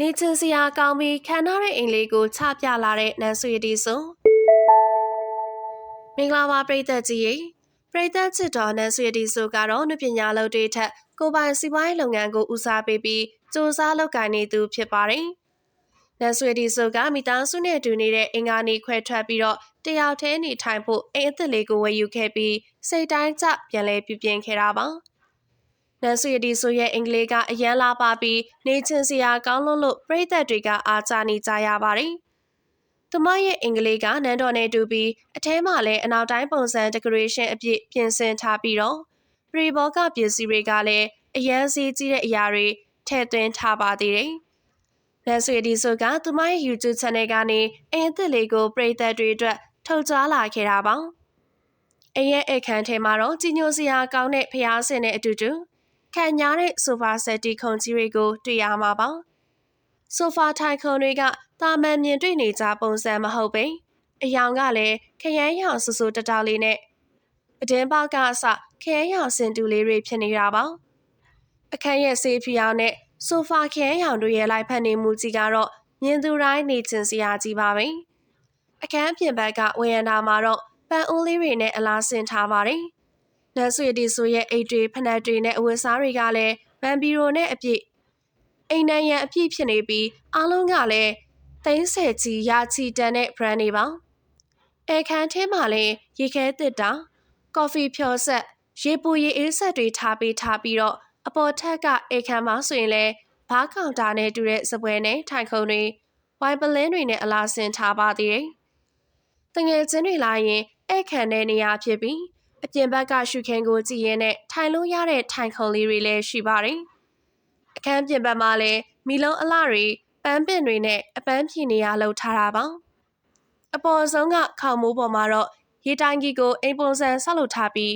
နေချင်စရာကောင်းပြီးခံထားတဲ့အိမ်လေးကိုချပြလာတဲ့နန်းဆွေတီဆိုမင်္ဂလာပါပရိသတ်ကြီးရေပရိသတ်ချစ်တော်နန်းဆွေတီဆိုကတော့နှပညာလုပ်တွေထက်ကိုယ်ပိုင်စီးပွားရေးလုပ်ငန်းကိုဦးစားပေးပြီးစူးစမ်းလုပ်ကိုင်နေသူဖြစ်ပါတယ်နန်းဆွေတီဆိုကမိသားစုနဲ့တူနေတဲ့အင်္ဂါနေခွဲထွက်ပြီးတော့တယောက်တည်းနေထိုင်ဖို့အိမ်အသစ်လေးကိုဝယ်ယူခဲ့ပြီးစိတ်တိုင်းကျပြန်လဲပြပြင်ခဲ့တာပါ။ နန်ဆွေဒီဆိုရဲ့အင်္ဂလိပ်ကအရန်လာပါပြီးနေချင်းစရာကောင်းလွန်းလို့ပြည်သက်တွေကအားကြနေကြရပါတယ်။သူမရဲ့အင်္ဂလိပ်ကနန်းတော်နဲ့တူပြီးအထဲမှာလည်းအနောက်တိုင်းပုံစံ decoration အပြည့်ပြင်ဆင်ထားပြီးတော့ပရီဘောကပစ္စည်းတွေကလည်းအရန်စီးကြီးတဲ့အရာတွေထည့်သွင်းထားပါသေးတယ်။လက်ဆွေဒီဆိုကသူမရဲ့ YouTube channel ကနေအင်အသစ်လေးကိုပြည်သက်တွေအတွက်ထုတ်ကြားလာခဲ့တာပါ။အရဲ့အခန်းထဲမှာတော့ကြီးညိုစရာကောင်းတဲ့ဖျားစင်နဲ့အတူတူ ခံညားတဲ့ဆိုဖာဆက်တီခုံကြီးတွေကိုတွေ့ရမှာပါ။ဆိုဖာထိုင်ခုံတွေကတာမန်မြင်တွေ့နေကြပုံစံမဟုတ်ပေ။အယောင်ကလည်းခရမ်းရောင်ဆူဆူတတောက်လေးနဲ့အတင်းပေါက်ကအစခရမ်းရောင်စင်တူလေးတွေဖြစ်နေတာပါ။အခန်းရဲ့ဆေးဖြူရောင်နဲ့ဆိုဖာခရမ်းရောင်တို့ရဲ့လိုက်ဖက်နေမှုကြီးကတော့မြင်သူတိုင်းနေချင်စရာကြီးပါပဲ။အခန်းပြင်ဘက်ကဝေယန္တာမှာတော့ပန်အိုးလေးတွေနဲ့အလားဆင်ထားပါတယ်။ နတ်ဆွေတီဆိုရဲ့အိတ်တွေဖနက်တွေနဲ့အဝတ်စားတွေကလည်းဗန်ပီရိုနဲ့အပြည့်အိမ်နံရံအပြည့်ဖြစ်နေပြီးအားလုံးကလည်းသိန်းဆယ်ကြီးရာချီတန်တဲ့ brand တွေပါအဲခန်းထဲမှာလည်းရေခဲတစ်တာကော်ဖီဖြော်ဆက်ရေပူရေအေးဆက်တွေထားပေးထားပြီးတော့အပေါ်ထက်ကအေခန်းမှာဆိုရင်လည်းဘားကောင်တာနဲ့တူတဲ့စပွဲနဲ့ထိုင်ခုံတွေဝိုင်ပလင်းတွေနဲ့အလားဆင်ထားပါသေးတယ်။တငယ်ချင်းတွေလာရင်အဲ့ခံတဲ့နေရာဖြစ်ပြီး အပြင်ဘက်ကရှုခင်းကိုကြည်ရင်နဲ့ထိုင်လို့ရတဲ့ထိုင်ခုံလေးတွေလည်းရှိပါတယ်။အခန်းပြင်ဘက်မှာလည်းမီလုံးအလှတွေပန်းပင်တွေနဲ့အပန်းဖြေနေရလှုပ်ထားတာပါ။အပေါ်ဆုံးကခေါမိုးပေါ်မှာတော့ရေတိုင်ကြီးကိုအိမ်ပုံစံဆောက်လုပ်ထားပြီး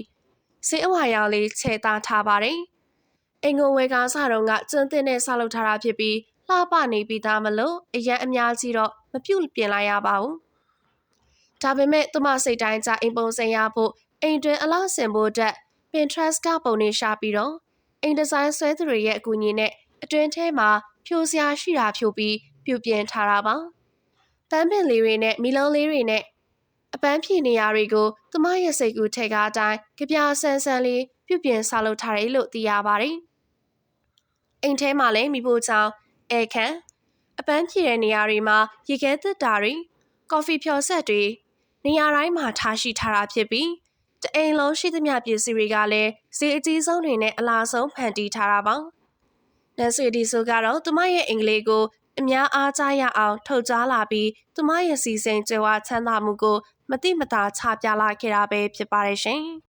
စင်းအဝါရောင်လေးခြေသားထားပါတယ်။အိမ်ကိုဝဲကားစားတော့ကကျန်းတင်နဲ့ဆောက်လုပ်ထားတာဖြစ်ပြီးလှပနေပြီးသားမလို့အရန်အများကြီးတော့မပြုတ်ပြင်လိုက်ရပါဘူး။ဒါပေမဲ့သူမစိတ်တိုင်းကြအိမ်ပုံစံရဖို့ အိမ်တွင်အလားဆင်ဖို့အတွက် Pinterest ကပုံနေရှာပြီးတော့အိမ်ဒီဇိုင်းဆွဲသူတွေရဲ့အကူအညီနဲ့အတွင်းထဲမှာဖြိုစရာရှိတာဖြိုပြီးပြုပြင်ထားတာပါ။တန်းပင်လေးတွေနဲ့မီလုံးလေးတွေနဲ့အပန်းဖြေနေရာတွေကိုသူမရဲ့စိတ်ကူးထဲကအတိုင်းကြပြဆန်းဆန်းလေးပြုပြင်ဆောက်လုပ်ထားတယ်လို့သိရပါတယ်။အိမ်ထဲမှာလည်းမိဖို့ချောင်းအဲခန့်အပန်းဖြေတဲ့နေရာတွေမှာရေခဲသစ်တာတွေကော်ဖီဖြော်ဆက်တွေနေရာတိုင်းမှာထားရှိထားတာဖြစ်ပြီး တအိမ်လုံးရှိသမျှပစ္စည်းတွေကလည်းဈေးအကြီးဆုံးတွေနဲ့အလားဆုံးဖန်တီးထားတာပါ။နန်ဆွေဒီဆိုကတော့သူမရဲ့အင်္ဂလိပ်ကိုအများအားကြရအောင် ထုတ်ကြားလာပြီးသူမရဲ့စီစဉ်ကြွယ်ဝချမ်းသာမှုကို မတိမတာချပြလာခဲ့တာပဲဖြစ်ပါတယ်ရှင်။